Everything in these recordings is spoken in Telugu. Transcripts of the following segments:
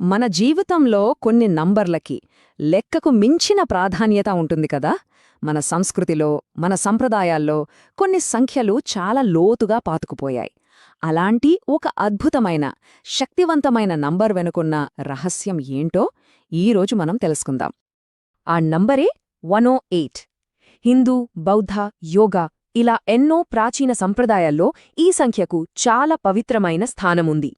మన జీవితంలో కొన్ని నంబర్లకి లెక్కకు మించిన ప్రాధాన్యత ఉంటుంది కదా? మన సంస్కృతిలో మన సంప్రదాయాల్లో కొన్ని సంఖ్యలు చాలా లోతుగా పాతుకుపోయాయి. అలాంటి ఒక అద్భుతమైన శక్తివంతమైన నంబర్ వెనుకున్న రహస్యం ఏంటో ఈరోజు మనం తెలుసుకుందాం. ఆ నంబరే వన్ హిందూ బౌద్ధ యోగా ఇలా ఎన్నో ప్రాచీన సంప్రదాయాల్లో ఈ సంఖ్యకు చాలా పవిత్రమైన స్థానముంది.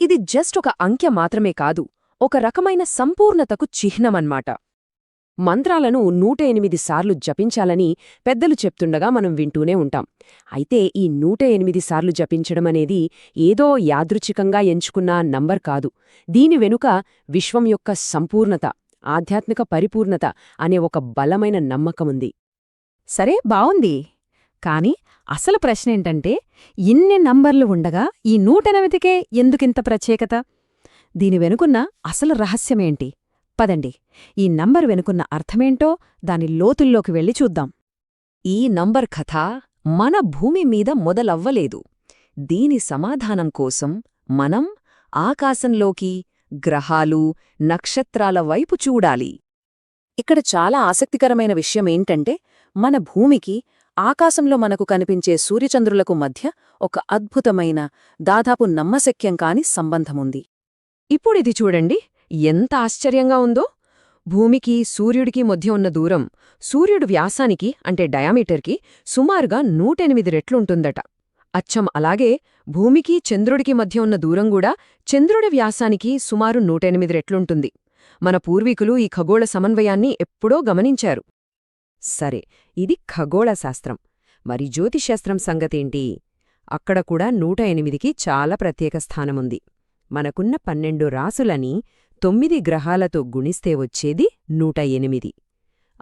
ఇది జస్ట్ ఒక అంకె మాత్రమే కాదు ఒక రకమైన సంపూర్ణతకు చిహ్నమన్మాట. మంత్రాలను నూట ఎనిమిది సార్లు జపించాలని పెద్దలు చెప్తుండగా మనం వింటూనే ఉంటాం. అయితే ఈ నూట ఎనిమిది సార్లు జపించడమనేది ఏదో యాదృచ్ఛికంగా ఎంచుకున్న నంబర్ కాదు. దీని వెనుక విశ్వం యొక్క సంపూర్ణత ఆధ్యాత్మిక పరిపూర్ణత అనే ఒక బలమైన నమ్మకముంది. సరే బావుంది. కాని అసలు ప్రశ్నేంటంటే ఇన్ని నంబర్లు ఉండగా ఈ నూటెనిమిదికే ఎందుకింత ప్రత్యేకత? దీని వెనుకున్న అసలు రహస్యమేంటి? పదండి. ఈ నంబర్ వెనుకున్న అర్థమేంటో దాని లోతుల్లోకి వెళ్ళి చూద్దాం. ఈ నంబర్ కథ మన భూమి మీద మొదలవ్వలేదు. దీని సమాధానం కోసం మనం ఆకాశంలోకి గ్రహాలు నక్షత్రాల వైపు చూడాలి. ఇక్కడ చాలా ఆసక్తికరమైన విషయమేంటంటే మన భూమికి ఆకాశంలో మనకు కనిపించే సూర్యచంద్రులకు మధ్య ఒక అద్భుతమైన దాదాపు నమ్మశక్యం కాని సంబంధముంది. ఇప్పుడిది చూడండి ఎంత ఆశ్చర్యంగా ఉందో! భూమికి సూర్యుడికి మధ్య ఉన్న దూరం సూర్యుడు వ్యాసానికి అంటే డయామీటర్కి సుమారుగా నూటెనిమిది రెట్లుంటుందట. అచ్చం అలాగే భూమికి చంద్రుడికి మధ్య ఉన్న దూరం కూడా చంద్రుడి వ్యాసానికి సుమారు నూటెనిమిది రెట్లుంటుంది. మన పూర్వీకులు ఈ ఖగోళ సమన్వయాన్ని ఎప్పుడో గమనించారు. సరే ఇది ఖగోళ శాస్త్రం మరి జ్యోతిశాస్త్రం సంగతేంటి? అక్కడ కూడా నూట ఎనిమిదికి చాలా ప్రత్యేక స్థానముంది. మనకున్న పన్నెండు రాసులని తొమ్మిది గ్రహాలతో గుణిస్తే వచ్చేది నూట ఎనిమిది.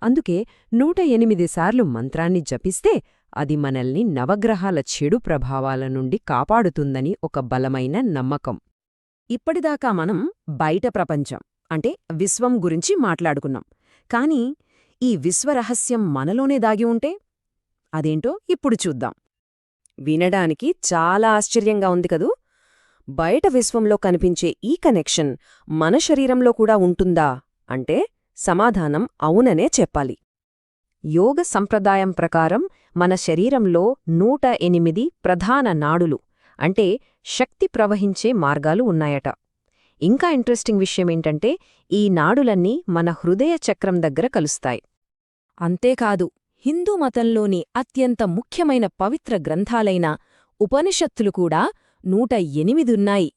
అందుకే నూట ఎనిమిది సార్లు మంత్రాన్ని జపిస్తే అది మనల్ని నవగ్రహాల చెడు ప్రభావాల నుండి కాపాడుతుందని ఒక బలమైన నమ్మకం. ఇప్పటిదాకా మనం బయట ప్రపంచం అంటే విశ్వం గురించి మాట్లాడుకున్నాం. కాని ఈ విశ్వరహస్యం మనలోనే దాగి ఉంటే అదేంటో ఇప్పుడు చూద్దాం. వినడానికి చాలా ఆశ్చర్యంగా ఉంది కదూ? బయట విశ్వంలో కనిపించే ఈ కనెక్షన్ మన శరీరంలో కూడా ఉంటుందా? అంటే సమాధానం అవుననే చెప్పాలి. యోగ సంప్రదాయం ప్రకారం మన శరీరంలో నూట ఎనిమిది ప్రధాన నాడులు అంటే శక్తి ప్రవహించే మార్గాలు ఉన్నాయట. ఇంకా ఇంట్రెస్టింగ్ విషయమేంటంటే ఈ నాడులన్నీ మన హృదయ చక్రం దగ్గర కలుస్తాయి. అంతేకాదు హిందూ మతంలోని అత్యంత ముఖ్యమైన పవిత్ర గ్రంథాలైన ఉపనిషత్తులు కూడా నూట ఎనిమిదున్నాయి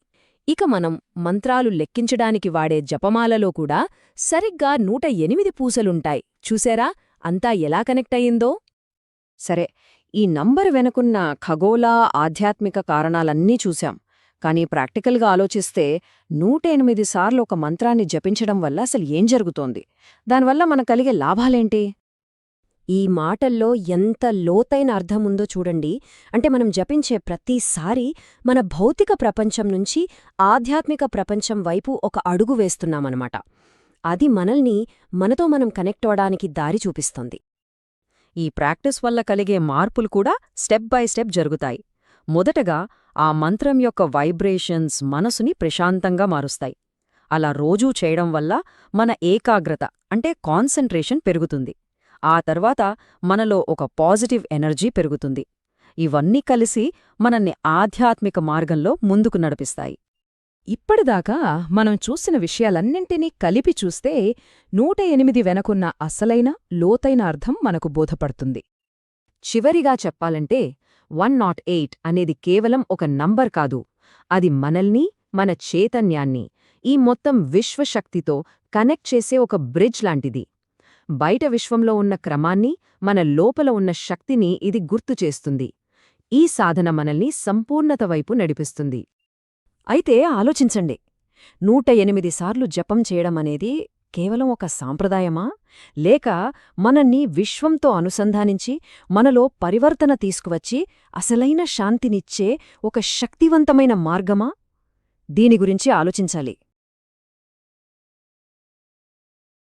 ఇక మనం మంత్రాలు లెక్కించడానికి వాడే జపమాలలో కూడా సరిగ్గా నూట ఎనిమిది పూసలుంటాయి. చూసారా? అంతా ఎలా కనెక్ట్ అయిందో సరే ఈ నంబర్ వెనుకున్న ఖగోళ ఆధ్యాత్మిక కారణాలన్నీ చూశాం. కానీ ప్రాక్టికల్గా ఆలోచిస్తే నూట ఎనిమిది సార్లు ఒక మంత్రాన్ని జపించడం వల్ల అసలు ఏం జరుగుతోంది? దానివల్ల మన కలిగే లాభాలేంటి? ఈ మాటల్లో ఎంత లోతైన అర్థముందో చూడండి. అంటే మనం జపించే ప్రతిసారి మన భౌతిక ప్రపంచం నుంచి ఆధ్యాత్మిక ప్రపంచం వైపు ఒక అడుగు వేస్తున్నామన్నమాట. అది మనల్ని మనతో మనం కనెక్ట్ అవడానికి దారి చూపిస్తుంది. ఈ ప్రాక్టీస్ వల్ల కలిగే మార్పులు కూడా స్టెప్ బై స్టెప్ జరుగుతాయి. మొదటగా ఆ మంత్రం యొక్క వైబ్రేషన్స్ మనసుని ప్రశాంతంగా మారుస్తాయి. అలా రోజూ చేయడం వల్ల మన ఏకాగ్రత అంటే కాన్సంట్రేషన్ పెరుగుతుంది. ఆ తర్వాత మనలో ఒక పాజిటివ్ ఎనర్జీ పెరుగుతుంది. ఇవన్నీ కలిసి మనల్ని ఆధ్యాత్మిక మార్గంలో ముందుకు నడిపిస్తాయి. ఇప్పటిదాకా మనం చూసిన విషయాలన్నింటినీ కలిపి చూస్తే నూట ఎనిమిది వెనకున్న అసలైన లోతైన అర్థం మనకు బోధపడుతుంది. చివరిగా చెప్పాలంటే వన్ నాట్ ఎయిట్ అనేది కేవలం ఒక నంబర్ కాదు. అది మనల్ని మన చైతన్యాన్ని ఈ మొత్తం విశ్వశక్తితో కనెక్ట్ చేసే ఒక బ్రిడ్జ్ లాంటిది. బయట విశ్వంలో ఉన్న క్రమాన్ని మన లోపల ఉన్న శక్తిని ఇది గుర్తుచేస్తుంది ఈ సాధన మనల్ని సంపూర్ణత వైపు నడిపిస్తుంది. అయితే ఆలోచించండి. నూట ఎనిమిది సార్లు జపం చేయడమనేది కేవలం ఒక సాంప్రదాయమా? లేక మనల్ని విశ్వంతో అనుసంధానించి మనలో పరివర్తన తీసుకువచ్చి అసలైన శాంతినిచ్చే ఒక శక్తివంతమైన మార్గమా? దీని గురించి ఆలోచించాలి.